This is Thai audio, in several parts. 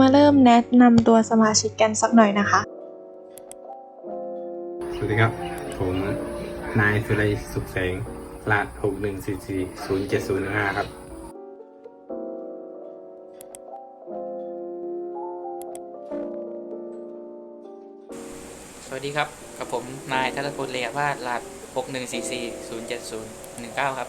มาเริ่มแนะนำตัวสมาชิกกันสักหน่อยนะคะ สวัสดีครับ ผมนายสุรัยสุขแสงรหัสหกหนึ่งสี่สี่ศูนย์เจ็ดศูนย์ห้าครับ สวัสดีครับ กับผมนายทัตพลเลยวาดรหัสหกหนึ่งสี่สี่ศูนย์เจ็ดศูนย์หนึ่งเก้าครับ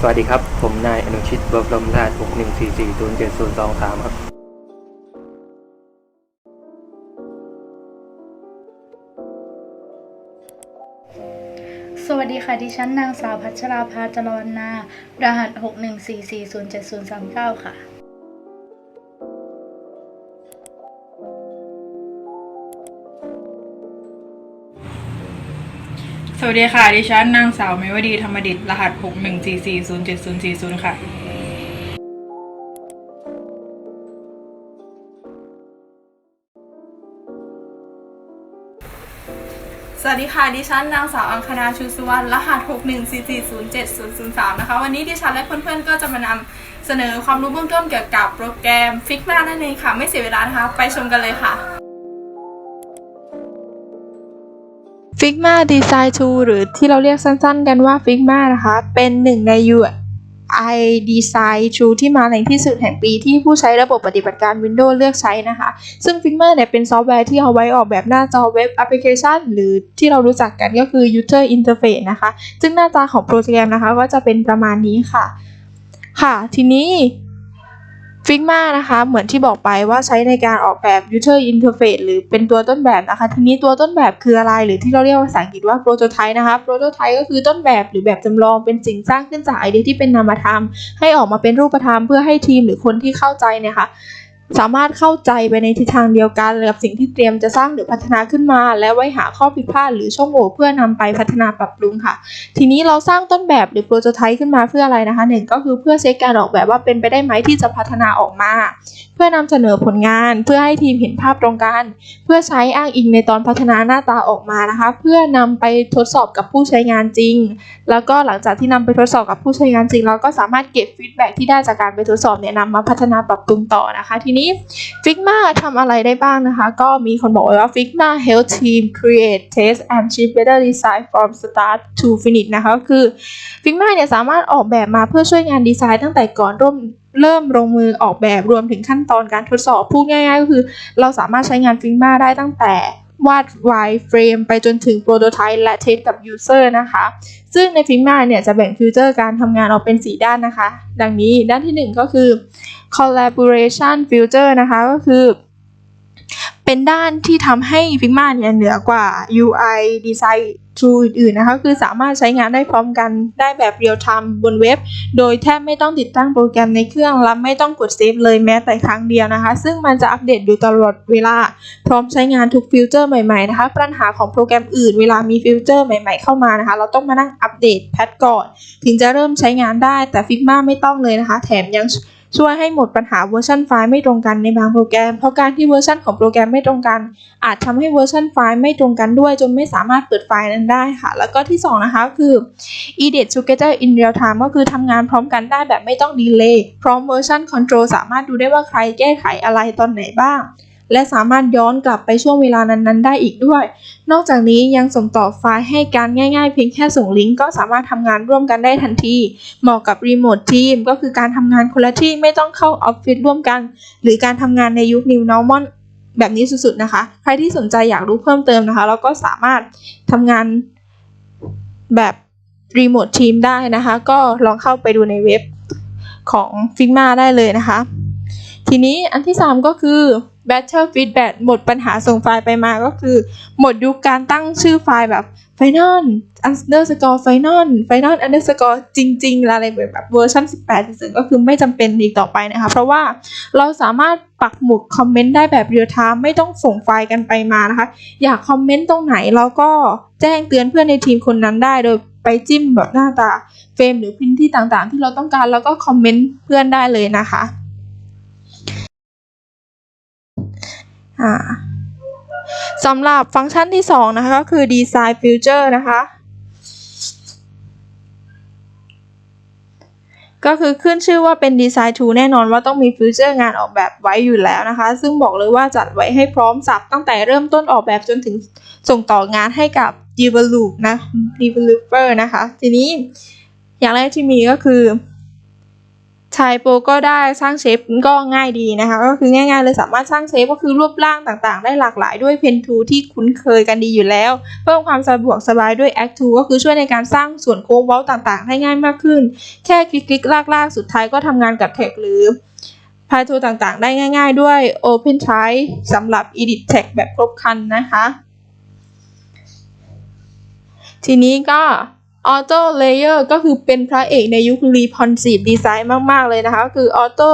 สวัสดีครับ ผมนายอนุชิตบรมราช6 1 4 4 0 7 0 2 3ครับ สวัสดีค่ะ ดิฉันนางสาวพัชราภาจรวรรณารหัส 614407039 ค่ะ สวัสดีค่ะ ดิฉันนางสาวเมวดีธรรมดิตรหัส 614407040 ค่ะ สวัสดีค่ะ ดิฉันนางสาวอังคณาชูสุวรรณรหัส 614407003 นะคะ วันนี้ดิฉันและเพื่อนๆ ก็จะมานำเสนอความรู้เบื้องต้นเกี่ยวกับโปรแกรม Figma นั่นเองค่ะ ไม่เสียเวลานะคะ ไปชมกันเลยค่ะ Figma Design Tool หรือที่เราเรียกสั้นๆ กันว่า Figma นะคะ เป็นหนึ่งใน UI Design Tool ที่มาแรงที่สุดแห่งปีที่ผู้ใช้ระบบปฏิบัติการ Windows เลือกใช้นะคะ ซึ่ง Figma เนี่ยเป็นซอฟต์แวร์ที่เอาไว้ออกแบบหน้าจอเว็บแอปพลิเคชัน หรือที่เรารู้จักกันก็คือ User Interface นะคะ ซึ่งหน้าตาของโปรแกรมนะคะก็จะเป็นประมาณนี้ค่ะ ค่ะ ทีนี้ Figma นะคะเหมือนที่บอกไปว่าใช้ในการออกแบบ User Interface หรือเป็นตัวต้นแบบนะคะ ทีนี้ตัวต้นแบบคืออะไร หรือที่เราเรียกภาษาอังกฤษว่า Prototype นะคะ Prototype ก็คือต้นแบบหรือแบบจำลองเป็นสิ่งสร้างขึ้นจากไอเดียที่เป็นนามธรรม ให้ออกมาเป็นรูปธรรมเพื่อให้ทีมหรือคนที่เข้าใจเนี่ยค่ะ สามารถเข้าใจไปในทิศทางเดียวกันกับสิ่งที่เตรียมจะสร้างหรือพัฒนาขึ้นมา และไว้หาข้อผิดพลาดหรือช่องโหว่เพื่อนำไปพัฒนาปรับปรุงค่ะ ทีนี้เราสร้างต้นแบบหรือโปรโตไทป์ขึ้นมาเพื่ออะไรนะคะหนึ่งก็คือเพื่อเช็คการออกแบบว่าเป็นไปได้ไหมที่จะพัฒนาออกมาเพื่อนำเสนอผลงานเพื่อให้ทีมเห็นภาพตรงกัน เพื่อใช้อ้างอิงในตอนพัฒนาหน้าตาออกมานะคะ เพื่อนำไปทดสอบกับผู้ใช้งานจริง แล้วก็หลังจากที่นำไปทดสอบกับผู้ใช้งานจริง เราก็สามารถเก็บฟีดแบ็กที่ได้จากการไปทดสอบเนี่ยนำมาพัฒนาปรับปรุงต่อนะคะ ทีนี้ Figma ทำอะไรได้บ้างนะคะ ก็มีคนบอกไว้ว่า Figma help team create test and ship better design from start to finish นะคะก็คือ Figma เนี่ยสามารถออกแบบมาเพื่อช่วยงานดีไซน์ตั้งแต่ก่อนร่วม เริ่มลงมือออกแบบรวมถึงขั้นตอนการทดสอบพูดง่ายๆก็คือ เราสามารถใช้งาน Figma ได้ตั้งแต่วาดวายเฟรมไปจนถึงโปรโตไทป์และเทสกับ user นะคะ ซึ่งใน Figma เนี่ยจะแบ่งฟิวเจอร์การทำงานออกเป็น 4 ด้านนะคะ ดังนี้ด้านทีหนึ่1 ก็คือ collaboration filter นะคะก็คือ เป็นด้านที่ทำให้ Figma เนี่ยเหนือกว่า UI design tool อื่นๆนะคะคือสามารถใช้งานได้พร้อมกันได้แบบ real time บนเว็บ โดยแทบไม่ต้องติดตั้งโปรแกรมในเครื่อง และไม่ต้องกดเซฟเลยแม้แต่ครั้งเดียวนะคะ ซึ่งมันจะอัปเดตอยู่ตลอดเวลา พร้อมใช้งานทุกฟิวเจอร์ใหม่ๆนะคะ ปัญหาของโปรแกรมอื่นเวลามีฟิวเจอร์ใหม่ๆเข้ามานะคะ เราต้องมานั่งอัปเดตแพทก่อน ถึงจะเริ่มใช้งานได้แต่ Figma ไม่ต้องเลยนะคะ แถมยัง ช่วยให้หมดปัญหาเวอร์ชันไฟล์ไม่ตรงกันในบางโปรแกรม เพราะการที่เวอร์ชันของโปรแกรมไม่ตรงกัน อาจทำให้เวอร์ชันไฟล์ไม่ตรงกันด้วย จนไม่สามารถเปิดไฟล์นั้นได้ค่ะ แล้วก็ที่ 2 นะคะคือ edit together in real time ก็คือทำงานพร้อมกันได้แบบไม่ต้องดีเลย์พร้อมเวอร์ชัน control สามารถดูได้ว่าใครแก้ไขอะไรตอนไหนบ้าง และสามารถย้อนกลับไปช่วงเวลานั้น ๆ ได้อีกด้วย นอกจากนี้ยังส่งต่อไฟล์ให้การง่ายๆ เพียงแค่ส่งลิงก์ก็สามารถทำงานร่วมกันได้ทันที เหมาะกับรีโมททีมก็คือการทำงานคนละที่ไม่ต้องเข้าออฟฟิศร่วมกัน หรือการทำงานในยุค New Normal แบบนี้สุดๆนะคะ ใครที่สนใจอยากรู้เพิ่มเติมนะคะ เราก็สามารถทำงานแบบรีโมททีมได้นะคะ ก็ลองเข้าไปดูในเว็บของ Figma ได้เลยนะคะ ทีนี้อันที่ 3 ก็คือ Battle Feedback หมดปัญหาส่งไฟล์ไปมาก็คือ หมดยุคการตั้งชื่อไฟล์แบบ Final underscore Final Final underscore จริง ๆ อะไรแบบเวอร์ชัน18ถึงก็คือไม่จำเป็นอีกต่อไปนะคะ เพราะว่าเราสามารถปักหมุดคอมเมนต์ได้แบบเรียลไทม์ไม่ต้องส่งไฟล์กันไปมานะคะ อยากคอมเมนต์ตรงไหนเราก็แจ้งเตือนเพื่อนในทีมคนนั้นได้โดยไปจิ้มแบบหน้าตาเฟรมหรือพื้นที่ต่างๆ ที่เราต้องการแล้วก็คอมเมนต์เพื่อนได้เลยนะคะ สำหรับฟังก์ชันที่ 2 นะคะ ก็คือ Design Future นะคะ ก็คือขึ้นชื่อว่าเป็น Design Tool แน่นอนว่าต้องมีฟิวเจอร์งานออกแบบไว้อยู่แล้วนะคะ ซึ่งบอกเลยว่าจัดไว้ให้พร้อมสับตั้งแต่เริ่มต้นออกแบบจนถึงส่งต่องานให้กับ Develop นะ Developer นะคะ ทีนี้อย่างแรกที่มีก็คือ ชายโปรก็ได้สร้างเชฟก็ง่ายดีนะคะ ก็คือง่ายๆเลยสามารถสร้างเชฟก็คือรูปร่างต่างๆ ได้หลากหลายด้วยเพนทูที่คุ้นเคยกันดีอยู่แล้ว เพิ่มความสะดวกสบายด้วย Act 2ก็คือช่วยในการสร้างส่วนโค้งเว้าต่างๆ ให้ง่ายมากขึ้น แค่คลิกๆ ลากๆ สุดท้ายก็ทำงานกับแท็กหรือพายทูต่างๆ ได้ง่าย ๆ ด้วย Open t r y สำหรับ Edit Tag แบบครบครันนะคะ ทีนี้ก็ Auto Layer ก็คือเป็นพระเอกในยุค Responsive Design มาก ๆ เลยนะคะ คือ Auto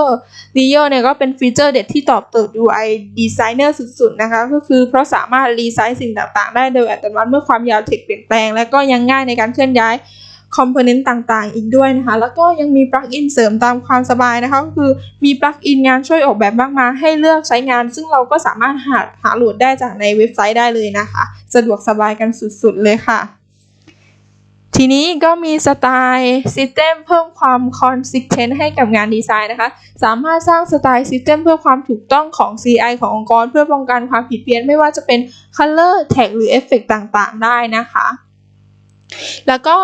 Layer เนี่ยก็เป็นฟีเจอร์เด็ดที่ตอบโจทย์ UI Designer สุด ๆ นะคะ ก็คือเพราะสามารถรีไซส์สิ่งต่าง ๆ ได้โดยอัตโนมัติเมื่อความยาวเทคเปลี่ยนแปลง และก็ยังง่ายในการเคลื่อนย้ายคอมโพเนนต์ต่างๆ อีกด้วยนะคะ แล้วก็ยังมีปลั๊กอินเสริมตามความสบายนะคะ ก็คือมีปลั๊กอินงานช่วยออกแบบมากมายให้เลือกใช้งาน ซึ่งเราก็สามารถหาหาโหลดได้จากในเว็บไซต์ได้เลยนะคะ สะดวกสบายกันสุดๆเลยค่ะ ทีนี้ก็มีสไตล์ซิสเต็มเพิ่มความคอนสิสเทนต์ให้กับงานดีไซน์นะคะ สามารถสร้างสไตล์ซิสเต็มเพื่อความถูกต้องของ CI ขององค์กร เพื่อป้องกันความผิดเพี้ยน ไม่ว่าจะเป็น Color Tag หรือเอฟเฟกต่างๆ ได้นะคะแล้วก็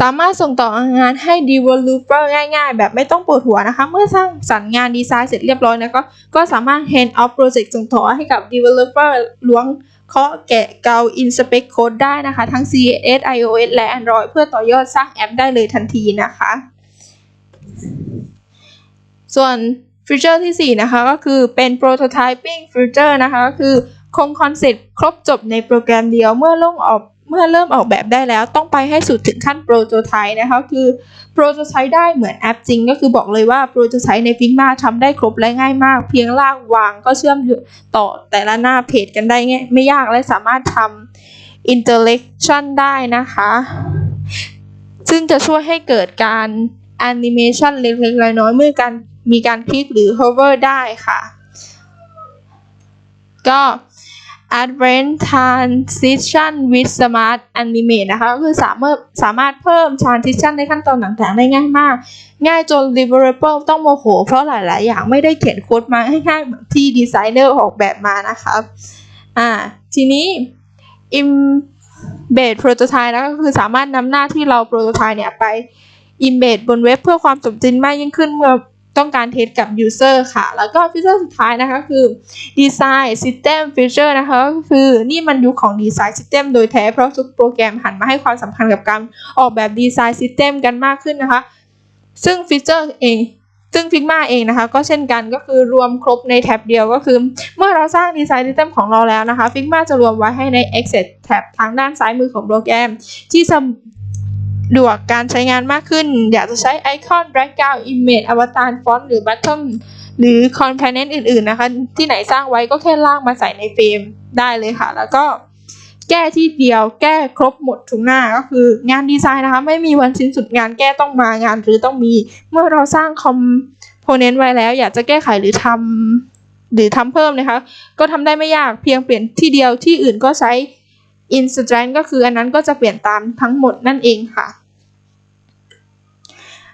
สามารถส่งต่องานให้ developer ง่ายๆ แบบไม่ต้องปวดหัวนะคะ เมื่อสร้างสรรค์งานดีไซน์เสร็จเรียบร้อยแล้วก็ก็สามารถ hand off project ส่งต่อให้กับ developer ล้วง เคาะแกะเกา inspect code ได้นะคะ ทั้ง CSS iOS และ Android เพื่อต่อยอดสร้างแอปได้เลยทันทีนะคะ ส่วนฟีเจอร์ที่ 4 นะคะก็คือเป็น prototyping feature นะคะก็คือคงคอนเซ็ปต์ครบจบในโปรแกรมเดียวเมื่อลงออก เมื่อเริ่มออกแบบได้แล้วต้องไปให้สุดถึงขั้นโปรโตไทป์นะคะคือโปรโตไทป์ได้เหมือนแอปจริง ก็คือบอกเลยว่าโปรโตไทป์ใน Figma ทำได้ครบและง่ายมาก เพียงลากวางก็เชื่อมต่อแต่ละหน้าเพจกันได้ง่ายไม่ยากและสามารถทำ interaction ได้นะคะ ซึ่งจะช่วยให้เกิดการแอนิเมชันเล็กๆน้อยๆเมื่อการมีการคลิกหรือ hover ได้ค่ะ ก็ Advanced Transition with Smart Animate นะคะก็คือสามารถสามารถเพิ่ม transition ในขั้นตอนต่างๆ ได้ง่ายมาก ง่ายจน developer ต้องโมโห เพราะหลายๆ อย่างไม่ได้เขียนโค้ดมาง่ายเหมือนที่ดีไซเนอร์ออกแบบมานะคะอ่าทีนี้ embed prototype นะก็คือสามารถนำหน้าที่เรา prototype เนี่ยไป embed บนเว็บเพื่อความสมจริงมากยิ่งขึ้นเมื่อ ต้องการเทสกับ user ค่ะ แล้วก็ฟีเจอร์สุดท้ายนะคะคือ design system feature นะคะก็คือนี่มันยุคของ design system โดยแท้เพราะทุกโปรแกรมหันมาให้ความสำคัญกับการออกแบบ design system กันมากขึ้นนะคะ ซึ่งฟีเจอร์เองซึ่ง Figma เองนะคะ ก็เช่นกันก็คือรวมครบในแท็บเดียวก็คือ เมื่อเราสร้าง Design System ของเราแล้วนะคะ Figma จะรวมไว้ให้ใน Access แท็บทางด้านซ้ายมือของโปรแกรม ที่สะ ดวกการใช้งานมากขึ้น อยากจะใช้ไอคอน background image avatar font หรือ button หรือ component อื่นๆนะคะ ที่ไหนสร้างไว้ก็แค่ลากมาใส่ในเฟรมได้เลยค่ะ แล้วก็แก้ที่เดียวแก้ครบหมดทุกหน้าก็คืองานดีไซน์นะคะ ไม่มีวันสิ้นสุดงานแก้ต้องมางานหรือต้องมี เมื่อเราสร้างคอมโพเนนต์ไว้แล้ว อยากจะแก้ไขหรือทำหรือทำเพิ่มนะคะ ก็ทำได้ไม่ยากเพียงเปลี่ยนที่เดียวที่อื่นก็ใช้ Instant ก็คืออันนั้นก็จะเปลี่ยนตามทั้งหมดนั่นเองค่ะ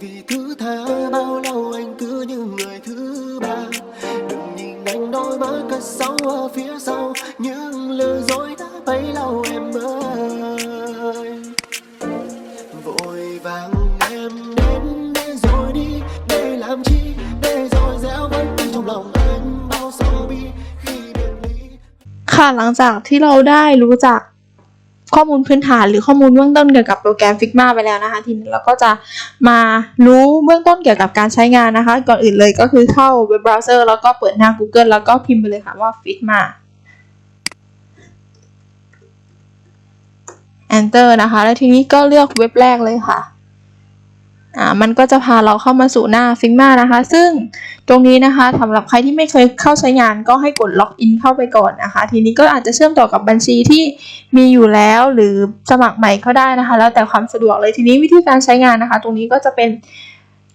vì thứ tha bao lâu anh cứ như người thứ ba đừng nhìn anh đôi mắt cất sâu ở phía sau những lừa dối đã bấy lâu em ơi vội vàng em đến để rồi đi để làm chi để rồi gieo vẫn đi trong lòng anh bao sầu bi khi biệt ly ค่ะหลังจากที่เราได้รู้จัก ข้อมูลพื้นฐานหรือข้อมูลเบื้องต้นเกี่ยวกับโปรแกรม Figma ไปแล้วนะคะ ทีนี้เราก็จะมารู้เบื้องต้นเกี่ยวกับการใช้งานนะคะ ก่อนอื่นเลยก็คือเข้าเว็บเบราว์เซอร์แล้วก็เปิดหน้า Google แล้วก็พิมพ์ไปเลยค่ะว่า Figma Enter นะคะ แล้วทีนี้ก็เลือกเว็บแรกเลยค่ะ อ่ามันก็จะพาเราเข้ามาสู่หน้า Figma นะคะ ซึ่งตรงนี้นะคะสำหรับใครที่ไม่เคยเข้าใช้งานก็ให้กดล็อกอินเข้าไปก่อนนะคะ ทีนี้ก็อาจจะเชื่อมต่อกับบัญชีที่มีอยู่แล้วหรือสมัครใหม่ก็ได้นะคะ แล้วแต่ความสะดวกเลยทีนี้วิธีการใช้งานนะคะ ตรงนี้ก็จะเป็น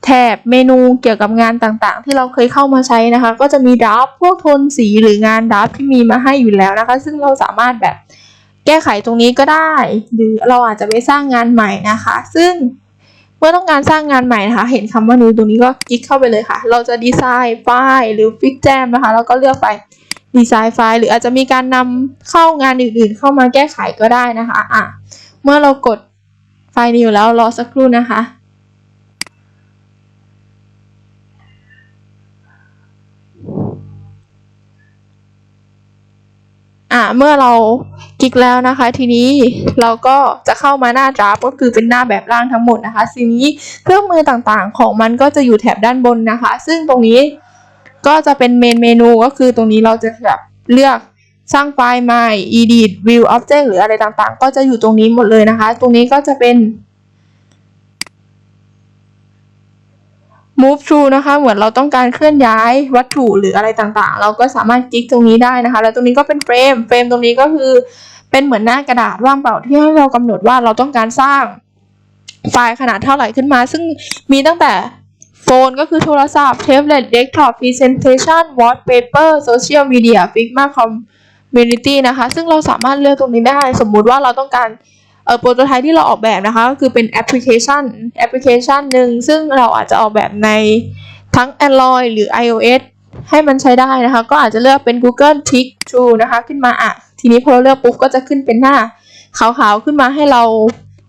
แถบเมนูเกี่ยวกับงานต่างๆ ที่เราเคยเข้ามาใช้นะคะ ก็จะมีดับพวกโทนสีหรืองานดับที่มีมาให้อยู่แล้วนะคะ ซึ่งเราสามารถแบบแก้ไขตรงนี้ก็ได้ หรือเราอาจจะไปสร้างงานใหม่นะคะ ซึ่ง เมื่อต้องการสร้างงานใหม่นะคะ เห็นคำว่า new ตรงนี้ก็คลิกเข้าไปเลยค่ะ เราจะดีไซน์ไฟล์หรือฟิกแจมนะคะ แล้วก็เลือกไปดีไซน์ไฟล์ หรืออาจจะมีการนำเข้างานอื่นๆ เข้ามาแก้ไขก็ได้นะคะอะเมื่อเรากดไฟล์ new แล้วรอสักครู่นะคะอ่าเมื่อเรา คลิกแล้วนะคะ ทีนี้เราก็จะเข้ามาหน้าดราฟก็คือเป็นหน้าแบบร่างทั้งหมดนะคะทีนี้เครื่องมือต่างๆ ของมันก็จะอยู่แถบด้านบนนะคะ ซึ่งตรงนี้ก็จะเป็นเมนเมนูก็คือตรงนี้เราจะแบบเลือกสร้างไฟล์ใหม่ edit view object หรืออะไรต่างๆ ก็จะอยู่ตรงนี้หมดเลยนะคะ ตรงนี้ก็จะเป็น move to นะคะ เหมือนเราต้องการเคลื่อนย้ายวัตถุหรืออะไรต่างๆ เราก็สามารถคลิกตรงนี้ได้นะคะ แล้วตรงนี้ก็เป็นเฟรม เฟรมตรงนี้ก็คือเป็นเหมือนหน้ากระดาษว่างเปล่าที่ให้เรากำหนดว่าเราต้องการสร้างไฟล์ขนาดเท่าไหร่ขึ้นมา ซึ่งมีตั้งแต่โฟนก็คือโทรศัพท์เทปเล็ตเดสก์ท็อปพรีเซนเทชันวอตเปเปอร์โซเชียลมีเดียฟิกมาคอมมูนิตี้นะคะ ซึ่งเราสามารถเลือกตรงนี้ได้ สมมุติว่าเราต้องการ โปรโตไทป์ที่เราออกแบบนะคะก็คือเป็นแอปพลิเคชันแอปพลิเคชันหนึ่งซึ่งเราอาจจะออกแบบในทั้ง Android หรือ iOS ให้มันใช้ได้นะคะ ก็อาจจะเลือกเป็น Google Tick to นะคะ ขึ้นมาอะ ทีนี้พอเราเลือกปุ๊บก็จะขึ้นเป็นหน้าขาวๆขึ้นมาให้เรา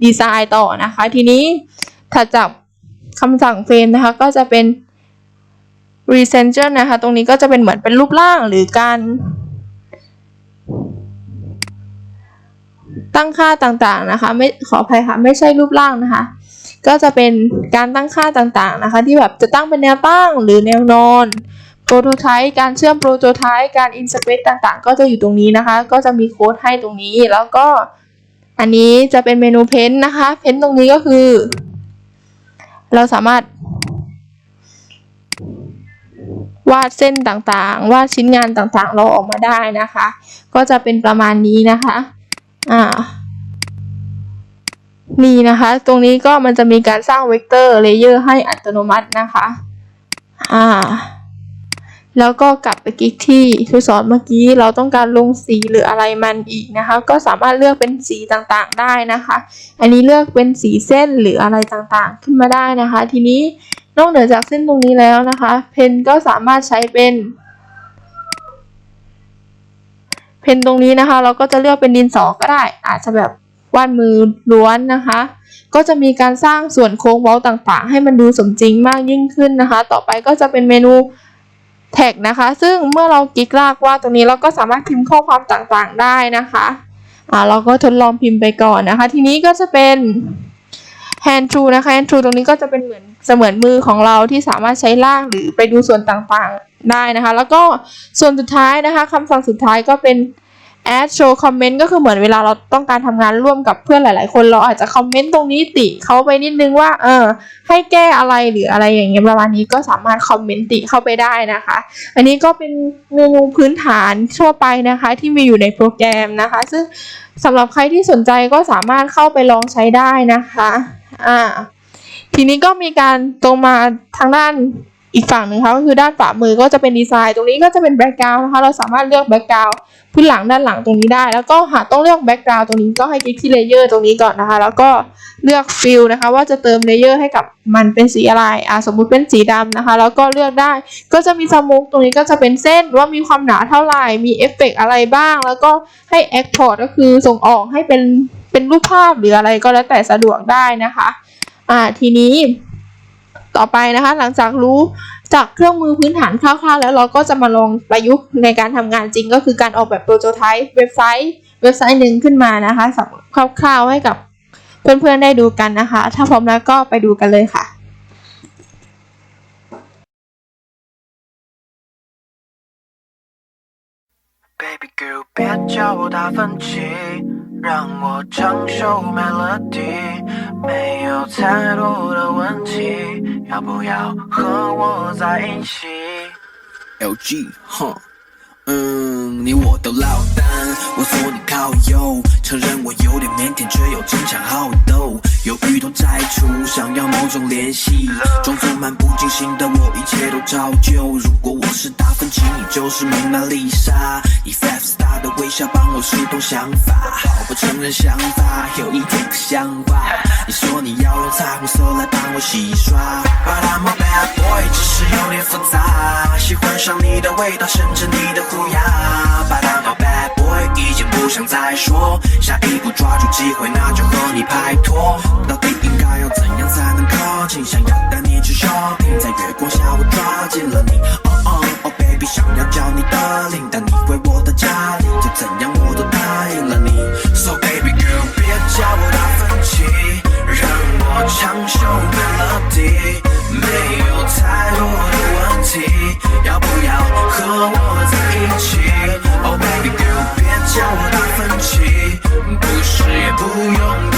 ดีไซน์ต่อนะคะ ทีนี้ถัดจากคำสั่งเฟรมนะคะ ก็จะเป็น recenter นะคะ ตรงนี้ก็จะเป็นเหมือนเป็นรูปร่างหรือการ ตั้งค่าต่างๆนะคะ ไม่ขออภัยค่ะไม่ใช่รูปร่างนะคะ ก็จะเป็นการตั้งค่าต่างๆนะคะ ที่แบบจะตั้งเป็นแนวตั้งหรือแนวนอนโปรโตไทป์การเชื่อมโปรโตไทป์การอินสเป e ต่างๆ ก็จะอยู่ตรงนี้นะคะ ก็จะมีโค้ดให้ตรงนี้แล้วก็อันนี้จะเป็นเมนูเพนนะคะ เพนตรงนี้ก็คือ เราสามารถ วาดเส้นต่างๆ วาดชิ้นงานต่างๆ เราออกมาได้นะคะ ก็จะเป็นประมาณนี้นะคะ อ่า นี่นะคะ ตรงนี้ก็มันจะมีการสร้างเวกเตอร์เลเยอร์ให้อัตโนมัตินะคะ อ่า แล้วก็กลับไปคลิกที่ทุสอนเมื่อกี้ เราต้องการลงสีหรืออะไรมันอีกนะคะ ก็สามารถเลือกเป็นสีต่างๆได้นะคะ อันนี้เลือกเป็นสีเส้นหรืออะไรต่างๆ ขึ้นมาได้นะคะ ทีนี้นอกเหนือจากเส้นตรงนี้แล้วนะคะ เพนก็สามารถใช้เป็น เพนตรงนี้นะคะ เราก็จะเลือกเป็นดินสอก็ได้ อาจจะแบบวาดมือล้วนนะคะ ก็จะมีการสร้างส่วนโค้งเว้าต่างๆ ให้มันดูสมจริงมากยิ่งขึ้นนะคะ ต่อไปก็จะเป็นเมนูแท็กนะคะ ซึ่งเมื่อเราคลิกลากว่าตรงนี้เราก็สามารถพิมพ์ข้อความต่างๆได้นะคะอ่าเราก็ทดลองพิมพ์ไปก่อนนะคะ ทีนี้ก็จะเป็น hand tool นะคะ hand tool ตรงนี้ก็จะเป็นเหมือน เสมือนมือของเราที่สามารถใช้ลากหรือไปดูส่วนต่างๆได้นะคะ แล้วก็ส่วนสุดท้ายนะคะคำสั่งสุดท้ายก็เป็น add show comment ก็คือเหมือนเวลาเราต้องการทำงานร่วมกับเพื่อนหลาย ๆ คนเราอาจจะคอมเมนต์ตรงนี้ติเขาไปนิดนึงว่าเออให้แก้อะไรหรืออะไรอย่างเงี้ยประมาณนี้ก็สามารถคอมเมนต์ติเข้าไปได้นะคะ อันนี้ก็เป็นเมนูพื้นฐานทั่วไปนะคะ ที่มีอยู่ในโปรแกรมนะคะ ซึ่งสำหรับใครที่สนใจก็สามารถเข้าไปลองใช้ได้นะคะอ่า ทีนี้ก็มีการตรงมาทางด้านอีกฝั่งหนึ่งค่ะก็คือด้านขวามือก็จะเป็นดีไซน์ตรงนี้ก็จะเป็นแบ็กกราวน์นะคะเราสามารถเลือกแบ็กกราวน์พื้นหลังด้านหลังตรงนี้ได้ แล้วก็หากต้องเลือกแบ็กกราวน์ตรงนี้ก็ให้คลิกที่เลเยอร์ตรงนี้ก่อนนะคะ แล้วก็เลือกฟิลนะคะ ว่าจะเติมเลเยอร์ให้กับมันเป็นสีอะไรอ่าสมมุติเป็นสีดำนะคะ แล้วก็เลือกได้ก็จะมีสมุกตรงนี้ก็จะเป็นเส้นว่ามีความหนาเท่าไหร่มีเอฟเฟกต์อะไรบ้าง แล้วก็ให้ export ก็คือส่งออกให้เป็นเป็นรูปภาพหรืออะไรก็แล้วแต่สะดวกได้นะคะ อ่าทีนี้ต่อไปนะคะ หลังจากรู้จากเครื่องมือพื้นฐานคร่าวๆแล้วเราก็จะมาลองประยุกต์ในการทำงานจริงก็คือการออกแบบโปรโตไทป์เว็บไซต์ เว็บไซต์หนึ่งขึ้นมานะคะสำหรับคร่าวๆให้กับเพื่อนๆได้ดูกันนะคะ ถ้าพร้อมแล้วก็ไปดูกันเลยค่ะ Baby girl，别叫我达芬奇， 让我唱首 melody，没有太多的问题，要不要和我在一起？LG，哼，嗯，你我都落单，我左你靠右，承认我有点腼腆，却又争强好斗，犹豫都摘除，想要某种联系，装作漫不经心的我，一切都照旧。如果我是达芬奇，你就是蒙娜丽莎，以 five star 的微笑帮我疏通想法，好不承认想法有一点可像吧？你说你要用彩虹色来帮我洗刷，But I'm a bad boy，只是有点复杂，喜欢上你的味道，甚至你的虎牙。已经不想再说，下一步抓住机会，那就和你拍拖。到底应该要怎样才能靠近？想要带你去 shopping，在月光下我抓紧了你。Oh oh oh baby，想要叫你 darling，，带你回我的家里，就怎样我都答应了你。So baby girl，别叫我达芬奇，让我唱首 melody，没有太多的问题，要不要和我叫我达芬奇，不是也不用